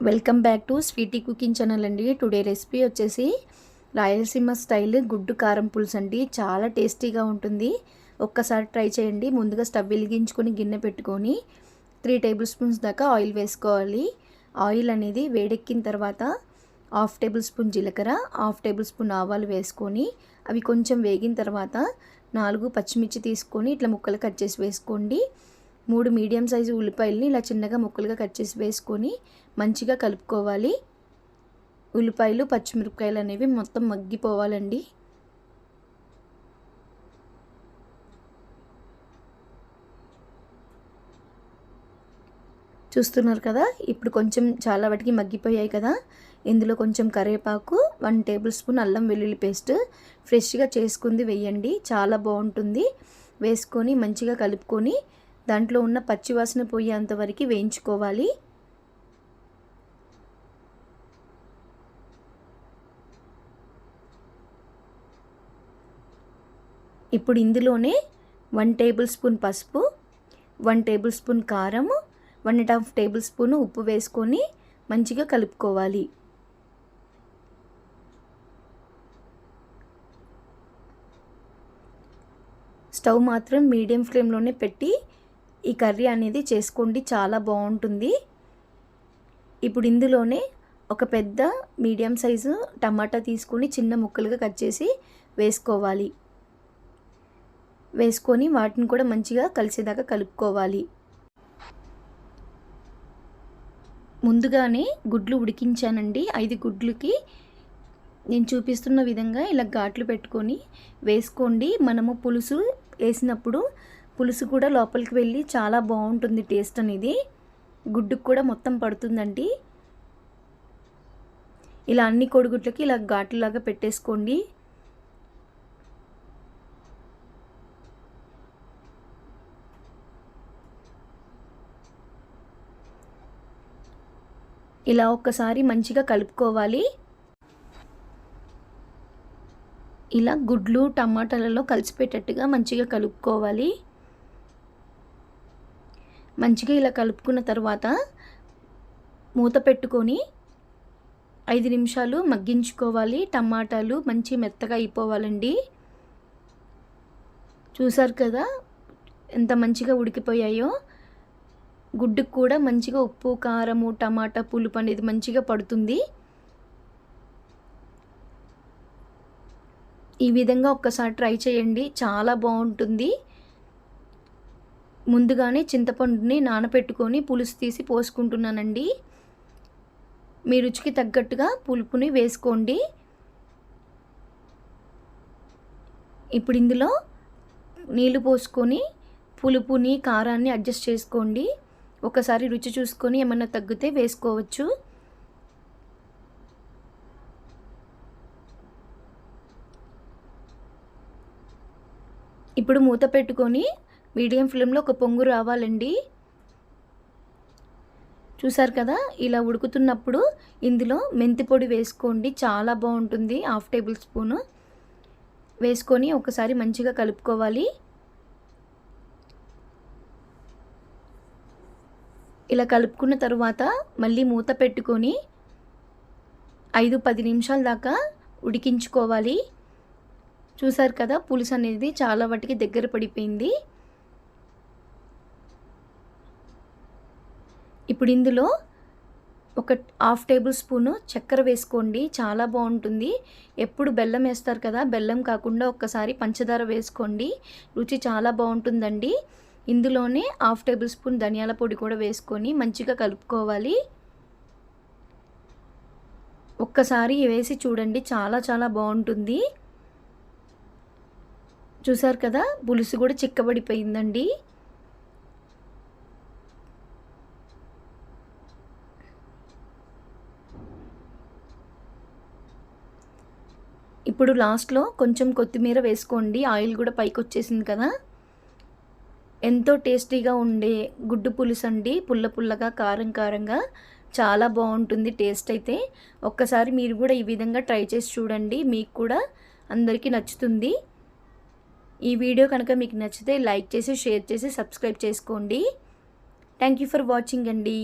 Welcome back to Sweety cooking channel అండి. Today recipe వచ్చేసి Rayalaseema style గుడ్డు కారం పులుసు అండి. చాలా టేస్టీగా ఉంటుంది. ఒక్కసారి ట్రై చేయండి. ముందుగా స్టవ్ వెలిగించుకొని గిన్నె పెట్టుకొని త్రీ టేబుల్ స్పూన్స్ దాకా ఆయిల్ వేసుకోవాలి. ఆయిల్ అనేది వేడెక్కిన తర్వాత హాఫ్ టేబుల్ స్పూన్ జీలకర్ర హాఫ్ టేబుల్ స్పూన్ ఆవాలు వేసుకొని అవి కొంచెం వేగిన తర్వాత నాలుగు పచ్చిమిర్చి తీసుకొని ఇట్లా ముక్కలు కట్ చేసి వేసుకోండి. మూడు మీడియం సైజు ఉల్లిపాయలని ఇలా చిన్నగా ముక్కలుగా కట్ చేసి వేసుకొని మంచిగా కలుపుకోవాలి. ఉల్లిపాయలు పచ్చిమిరపకాయలు అనేవి మొత్తం మగ్గిపోవాలండి. చూస్తున్నారు కదా ఇప్పుడు కొంచెం చాలా వాటికి మగ్గిపోయాయి కదా. ఇందులో కొంచెం కరివేపాకు వన్ టేబుల్ స్పూన్ అల్లం వెల్లుల్లి పేస్ట్ ఫ్రెష్గా చేసుకుంది వేయండి. చాలా బాగుంటుంది. వేసుకొని మంచిగా కలుపుకొని దాంట్లో ఉన్న పచ్చివాసన పోయేంతవరకు వేయించుకోవాలి. ఇప్పుడు ఇందులోనే వన్ టేబుల్ స్పూన్ పసుపు వన్ టేబుల్ స్పూన్ కారం one and half tablespoon ఉప్పు వేసుకొని మంచిగా కలుపుకోవాలి. స్టవ్ మాత్రం మీడియం ఫ్లేమ్లోనే పెట్టి ఈ కర్రీ అనేది చేసుకోండి చాలా బాగుంటుంది. ఇప్పుడు ఇందులోనే ఒక పెద్ద మీడియం సైజు టమాటా తీసుకొని చిన్న ముక్కలుగా కట్ చేసి వేసుకోవాలి. వేసుకొని వాటిని కూడా మంచిగా కలిసేదాకా కలుపుకోవాలి. ముందుగానే గుడ్లు ఉడికించానండి. ఐదు గుడ్లకి నేను చూపిస్తున్న విధంగా ఇలా ఘాట్లు పెట్టుకొని వేసుకోండి. మనము పులుసు వేసినప్పుడు పులుసు కూడా లోపలికి వెళ్ళి చాలా బాగుంటుంది టేస్ట్ అనేది. గుడ్డుకు కూడా మొత్తం పడుతుందండి. ఇలా అన్ని కోడిగుడ్లకి ఇలా ఘాట్లులాగా పెట్టేసుకోండి. ఇలా ఒక్కసారి మంచిగా కలుపుకోవాలి. ఇలా గుడ్లు టమాటాలలో కలిసిపెట్టేట్టుగా మంచిగా కలుపుకోవాలి. మంచిగా ఇలా కలుపుకున్న తర్వాత మూత పెట్టుకొని ఐదు నిమిషాలు మగ్గించుకోవాలి. టమాటాలు మంచి మెత్తగా అయిపోవాలండి. చూసారు కదా ఎంత మంచిగా ఉడికిపోయాయో. గుడ్డుకు కూడా మంచిగా ఉప్పు కారము టమాటా పులుపు అనేది మంచిగా పడుతుంది. ఈ విధంగా ఒక్కసారి ట్రై చేయండి. చాలా బాగుంటుంది. ముందుగానే చింతపండుని నానపెట్టుకొని పులుసు తీసి పోసుకుంటున్నానండి. మీ రుచికి తగ్గట్టుగా పులుపుని వేసుకోండి. ఇప్పుడు ఇందులో నీళ్ళు పోసుకొని పులుపుని కారాన్ని అడ్జస్ట్ చేసుకోండి. ఒకసారి రుచి చూసుకొని ఏమన్నా తగ్గితే వేసుకోవచ్చు. ఇప్పుడు మూత పెట్టుకొని మీడియం ఫ్లేమ్లో ఒక పొంగు రావాలండి. చూసారు కదా ఇలా ఉడుకుతున్నప్పుడు ఇందులో మెంతి పొడి వేసుకోండి. చాలా బాగుంటుంది. హాఫ్ టేబుల్ స్పూను వేసుకొని ఒకసారి మంచిగా కలుపుకోవాలి. ఇలా కలుపుకున్న తర్వాత మళ్ళీ మూత పెట్టుకొని ఐదు పది నిమిషాల దాకా ఉడికించుకోవాలి. చూసారు కదా పులుసు అనేది చాలా వాటికి దగ్గర పడిపోయింది. ఇప్పుడు ఇందులో ఒక హాఫ్ టేబుల్ స్పూను చక్కెర వేసుకోండి. చాలా బాగుంటుంది. ఎప్పుడు బెల్లం వేస్తారు కదా బెల్లం కాకుండా ఒక్కసారి పంచదార వేసుకోండి. రుచి చాలా బాగుంటుందండి. ఇందులోనే హాఫ్ టేబుల్ స్పూన్ ధనియాల పొడి కూడా వేసుకొని మంచిగా కలుపుకోవాలి. ఒక్కసారి వేసి చూడండి. చాలా చాలా బాగుంటుంది. చూసారు కదా పులుసు కూడా చిక్కబడిపోయిందండి. ఇప్పుడు లాస్ట్లో కొంచెం కొత్తిమీర వేసుకోండి. ఆయిల్ కూడా పైకి వచ్చేసింది కదా. ఎంతో టేస్టీగా ఉండే గుడ్డు పులుసు అండి పుల్ల పుల్లగా కారం కారంగా. చాలా బాగుంటుంది టేస్ట్ అయితే. ఒక్కసారి మీరు కూడా ఈ విధంగా ట్రై చేసి చూడండి. మీకు కూడా అందరికీ నచ్చుతుంది. ఈ వీడియో కనుక మీకు నచ్చితే లైక్ చేసి షేర్ చేసి సబ్స్క్రైబ్ చేసుకోండి. థ్యాంక్ యూ ఫర్ వాచింగ్ అండి.